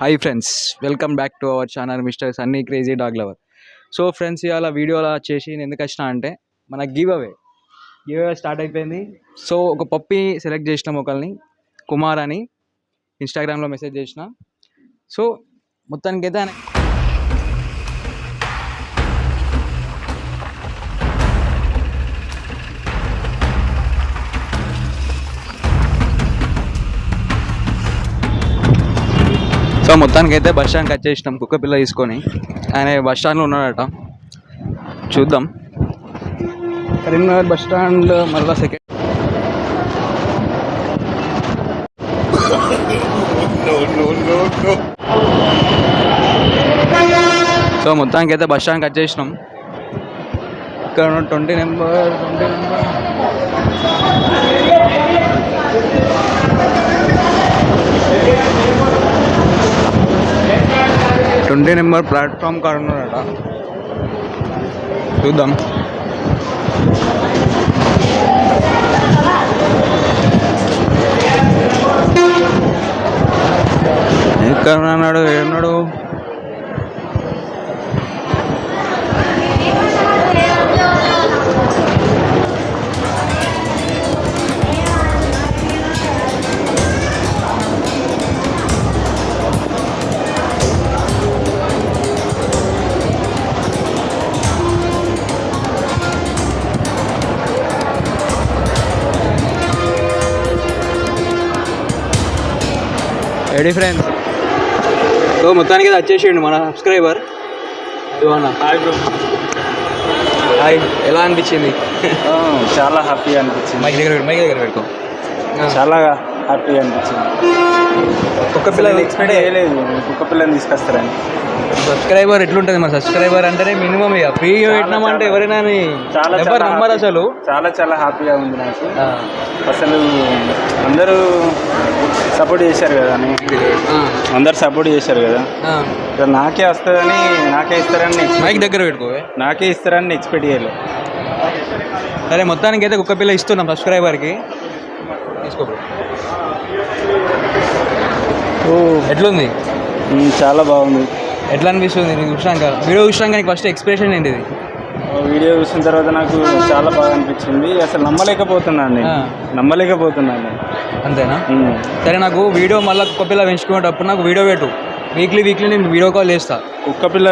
Hi friends welcome back to our channel mister Sunny crazy dog lover so friends ఇవాళ వీడియోలో వచ్చేసి నేను ఎందుకు వచ్చిన అంటే మన give away give away start అయిపోయింది. సో ఒక పప్పి సెలెక్ట్ చేసినాం ఒకరిని కుమార్ అని ఇన్స్టాగ్రామ్లో మెసేజ్ చేసిన. సో మొత్తానికి అయితే ఆయన సో మొత్తానికి అయితే బస్ స్టాండ్కి వచ్చేసినాం కుక్క పిల్ల తీసుకొని. ఆయన బస్ స్టాండ్లో ఉన్నాడట. చూద్దాం. కరీంనగర్ బస్ స్టాండ్ మళ్ళీ సెకండ్ సో మొత్తానికి అయితే బస్ స్టాండ్కి వచ్చేసినాం ఇక్కడ twenty number twenty number. Twenty number platform కాడ ఉన్నాడట చూద్దాం. ఎక్కడ ఉన్నాడు ఏమన్నాడు? రెడీ ఫ్రెండ్స్ సో మొత్తానికి ఇది వచ్చేసిండు మన సబ్స్క్రైబర్ ఇవన్నా హాయ్ బ్రో హాయ్ ఎలా అనిపించింది? చాలా హ్యాపీ అనిపించింది. మైక్ దగ్గర పెట్టు, మైక్ దగ్గర పెట్టుకో చాలా హ్యాపీ అనిపించింది. కుక్క పిల్ల ఎక్స్పెక్ట్ చేయలేదు కుక్క పిల్లని తీసుకొస్తారని. సబ్స్క్రైబర్ ఎట్లుంటుంది మన సబ్స్క్రైబర్ అంటేనే మినిమం ఇక. ఫ్రీ పెట్టినామంటే ఎవరైనా చాలా ఎవరు నమ్మరు. అసలు. చాలా చాలా హ్యాపీగా ఉంది నాకు. అసలు అందరూ సపోర్ట్ చేశారు కదా అని. అందరు సపోర్ట్ చేశారు కదా. నాకే వస్తుందని నాకే ఇస్తారని మైక్ దగ్గర పెట్టుకోవే నాకే ఇస్తారని ఎక్స్పెక్ట్ చేయలేదు. సరే మొత్తానికి అయితే కుక్క పిల్ల ఇస్తున్నాం సబ్స్క్రైబర్కి తీసుకో. ఎట్లుంది? చాలా బాగుంది. ఎట్లా అనిపిస్తుంది నీకు చూసినాక వీడియో చూసినాక నీకు ఫస్ట్ ఎక్స్ప్రెషన్ ఏంటిది? వీడియో చూసిన తర్వాత నాకు చాలా బాగా అనిపించింది. అసలు నమ్మలేకపోతున్నాను. నమ్మలేకపోతున్నాను నేను. అంతేనా. సరే నాకు వీడియో మళ్ళీ కుక్క పిల్ల పెంచుకునేటప్పుడు నాకు వీడియో పెట్టు. వీక్లీ వీక్లీ నేను వీడియో కాల్ చేస్తా. కుక్క పిల్ల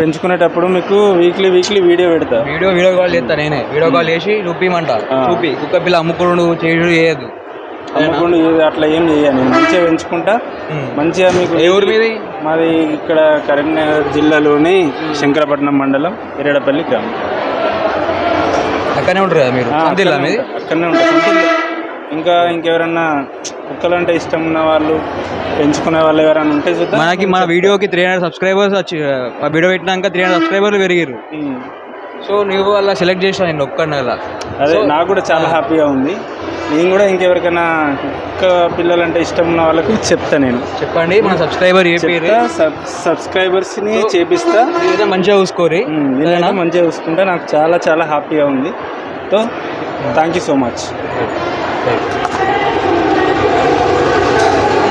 పెంచుకునేటప్పుడు మీకు వీక్లీ వీక్లీ వీడియో పెడతా. వీడియో వీడియో కాల్ చేస్తా నేనే. వీడియో కాల్ చేసి చూపిమంట. చూపి. కుక్క పిల్ల అమ్ముకుడు చేసుడు చేయదు అమ్మకుండా అట్లా ఏం నేను మంచిగా పెంచుకుంటా. మంచిగా మీకు ఏ ఊరు మీది? మాది ఇక్కడ కరీంనగర్ జిల్లాలోని శంకరపట్నం మండలం ఎరడపల్లి గ్రామం. అక్కడనే ఉంటారు కదా మీరు? అక్కడనే మీది? ఉంటా. అక్కడనే ఉంటా సొంత ఇల్లే. ఇంకా ఇంకెవరన్నా కుక్కలంటే ఇష్టం ఉన్న వాళ్ళు పెంచుకునే వాళ్ళు ఎవరైనా ఉంటే చూద్దాం. మనకి మన వీడియోకి త్రీ హండ్రెడ్ సబ్స్క్రైబర్స్ వచ్చి వీడియో పెట్టినాక త్రీ హండ్రెడ్ సబ్స్క్రైబర్లు పెరిగారు. సో నువ్వు అలా సెలెక్ట్ చేసిన నేను ఒక్కడిని అలా. అదే నాకు కూడా చాలా హ్యాపీగా ఉంది. నేను కూడా ఇంకెవరికైనా కుక్క పిల్లలంటే ఇష్టం ఉన్న వాళ్ళకి చెప్తా నేను. చెప్పండి మన సబ్స్క్రైబర్ చెప్పి చెప్తా సబ్ సబ్స్క్రైబర్స్ని చేపిస్తా. మంచిగా చూసుకోరి. మంచిగా చూసుకుంటా నాకు చాలా చాలా హ్యాపీగా ఉంది. So thank you so much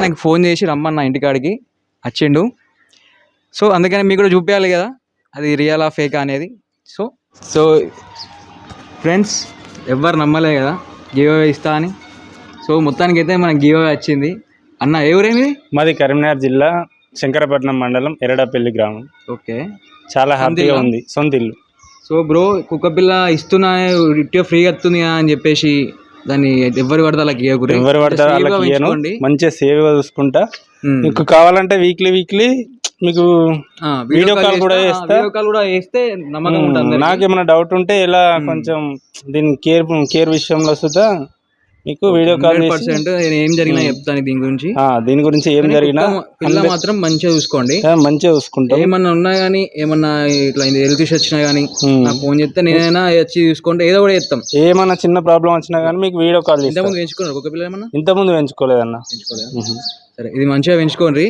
నాకు ఫోన్ చేసి రమ్మన్న ఇంటికాడికి. వచ్చిండు సో అందుకని మీకు కూడా చూపించాలి కదా. అది రియల్ ఆ ఫేక్ అనేది. సో సో ఫ్రెండ్స్ ఎవ్వరు నమ్మలే కదా? గివ్ అవే ఇస్తా అని. సో మొత్తానికి అయితే మనకి గివ్ అవే వచ్చింది. అన్న ఎవరేమి మాది కరీంనగర్ జిల్లా శంకరపట్నం మండలం ఎరడపల్లి గ్రామం. ఓకే. చాలా హ్యాపీగా? ఉంది. సొంత ఇల్లు. సో బ్రో కుక్క పిల్ల ఇస్తున్నా ఇట్టే ఫ్రీగా వస్తుంది అని చెప్పేసి దాన్ని ఎవరు పడితే ఇవ్వకూడదు ఎవరు పడితే వాళ్ళకి ఇయ్యను. మంచిగా సేవ్గా చూసుకుంటా. మీకు కావాలంటే వీక్లీ వీక్లీ మీకు వీడియో కాల్ కూడా చేస్తా, చేస్తా. వీడియో కాల్ కూడా చేస్తే నమ్మకం ఉంటుంది అందరికీ. నాకేమైనా డౌట్ ఉంటే ఇలా కొంచెం దీని కేర్ కేర్ విషయంలో సుతా మీకు వీడియో కాల్ పర్సెంట్ నేను ఏం జరిగినా చెప్తాను దీని గురించి. దీని గురించి ఏం జరిగినా పిల్ల మాత్రం మంచిగా చూసుకోండి. మంచిగా చూసుకుంటాం. ఏమన్నా ఉన్నా కానీ ఏమన్నా ఇట్లా హెల్త్ ఇష్యూ వచ్చినా కానీ. నాకు ఫోన్ చేస్తే నేనైనా వచ్చి చూసుకుంటే ఏదో కూడా చేస్తాం. ఏమన్నా చిన్న ప్రాబ్లం వచ్చినా కానీ మీకు వీడియో కాల్ ఇంతకుముందు పెంచుకున్నారు? కుక్క పిల్ల ఏమన్నా? ఇంతకుముందు పెంచుకోలేదన్న. పెంచుకోలేదు. సరే ఇది మంచిగా పెంచుకోండి.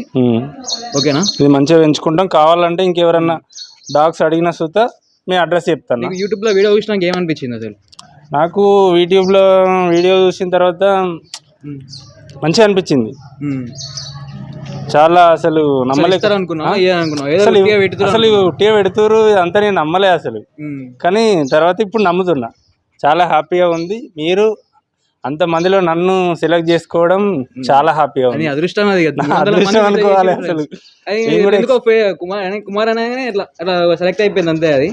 ఓకేనా? ఇది మంచిగా పెంచుకుంటాం. కావాలంటే ఇంకెవరన్నా డాగ్స్ అడిగిన సుత మీ అడ్రస్ చెప్తాను యూట్యూబ్లో వీడియో చూసినాక ఏమనిపించింది అసలు? నాకు యూట్యూబ్లో వీడియో చూసిన తర్వాత మంచిగా అనిపించింది. చాలా అసలు ఏదో అసలు టీవీ పెడుతురు అంతా నేను నమ్మలే అసలు. కానీ తర్వాత ఇప్పుడు నమ్ముతున్నా. చాలా హ్యాపీగా ఉంది. మీరు అంత మందిలో నన్ను సెలెక్ట్ చేసుకోవడం చాలా హ్యాపీగా ఉంది. అదృష్టం అది అదృష్టం అనుకోవాలి. అసలు. కుమార్ అని కుమార్ అనగానే ఇట్లా సెలెక్ట్ అయిపోయింది అంతే అది.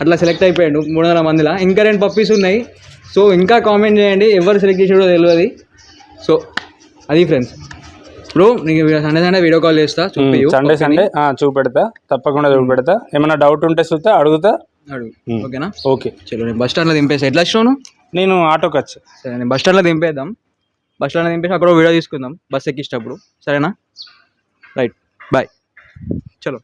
అట్లా సెలెక్ట్ అయిపోయాడు మూడు వందల మందిలో. ఇంకా రెండు పప్పీస్ ఉన్నాయి. సో ఇంకా కామెంట్ చేయండి. ఎవరు సెలెక్ట్ చేసాడో తెలియదు సో అది ఫ్రెండ్స్ ఇప్పుడు నీకు సండే సండే వీడియో కాల్ చేస్తా చూపి సండే సండే చూపెడతా. తప్పకుండా చూపెడతా. ఏమైనా డౌట్ ఉంటే చూస్తా అడుగుతా. అడుగు. ఓకేనా? ఓకే. చలో నేను బస్ స్టాండ్లో దింపేసి ఎట్లా వచ్చినావు? నేను ఆటోకి వచ్చా. సరే నేను బస్ స్టాండ్లో దింపేద్దాం. బస్ స్టాండ్లో దింపేసి అక్కడ వీడియో తీసుకుందాం. బస్ ఎక్కించేటప్పుడు. సరేనా? రైట్ బాయ్ చలో.